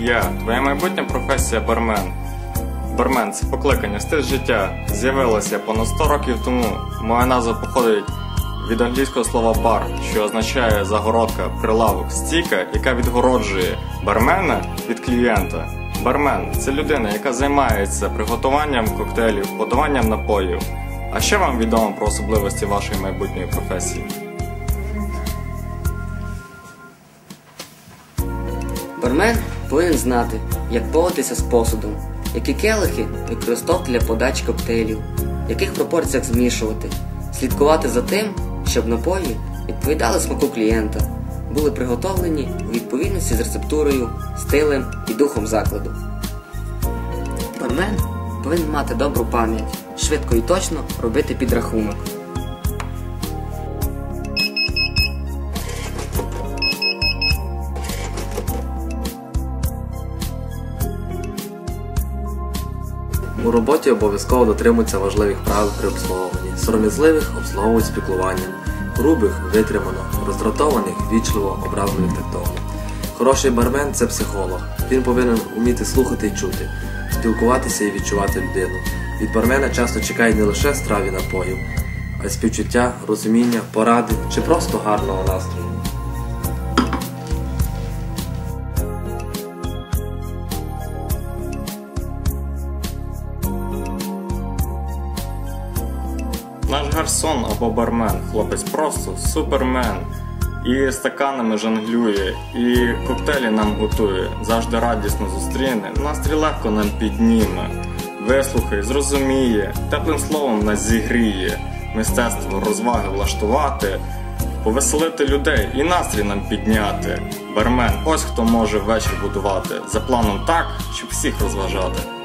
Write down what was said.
Я, твоя майбутня професія бармен. Бармен це покликання, стиль життя. З'явилася понад 100 років тому. Моя назва походить від англійського слова бар, що означає загородка, прилавок, стійка, яка відгороджує бармена від клієнта. Бармен це людина, яка займається приготуванням коктейлів, подаванням напоїв. А що вам відомо про особливості вашої майбутньої професії? Бармен повинен знати, як поводитися з посудом, які келихи використовувати для подачі коктейлів, в яких пропорціях змішувати, слідкувати за тим, щоб напої відповідали смаку клієнта, були приготовлені у відповідності з рецептурою, стилем і духом закладу. Бармен повинен мати добру пам'ять, швидко і точно робити підрахунок. У роботі обов'язково дотримуються важливих правил при обслуговуванні. Сором'язливих обслуговують з піклуванням, грубих витримано, роздратованих вічливо, образливих тактовно. Хороший бармен це психолог. Він повинен вміти слухати і чути, спілкуватися і відчувати людину. Від бармена часто чекають не лише страв і напоїв, а й співчуття, розуміння, поради чи просто гарного настрою. Наш гарсон або бармен, хлопець просто супермен. І стаканами жонглює, і коктейлі нам готує, завжди радісно зустріне, настрій легко нам підніме, вислухає, зрозуміє, теплим словом нас зігріє, мистецтво розваги влаштувати, повеселити людей і настрій нам підняти. Бармен, ось хто може вечір будувати, за планом так, щоб всіх розважати.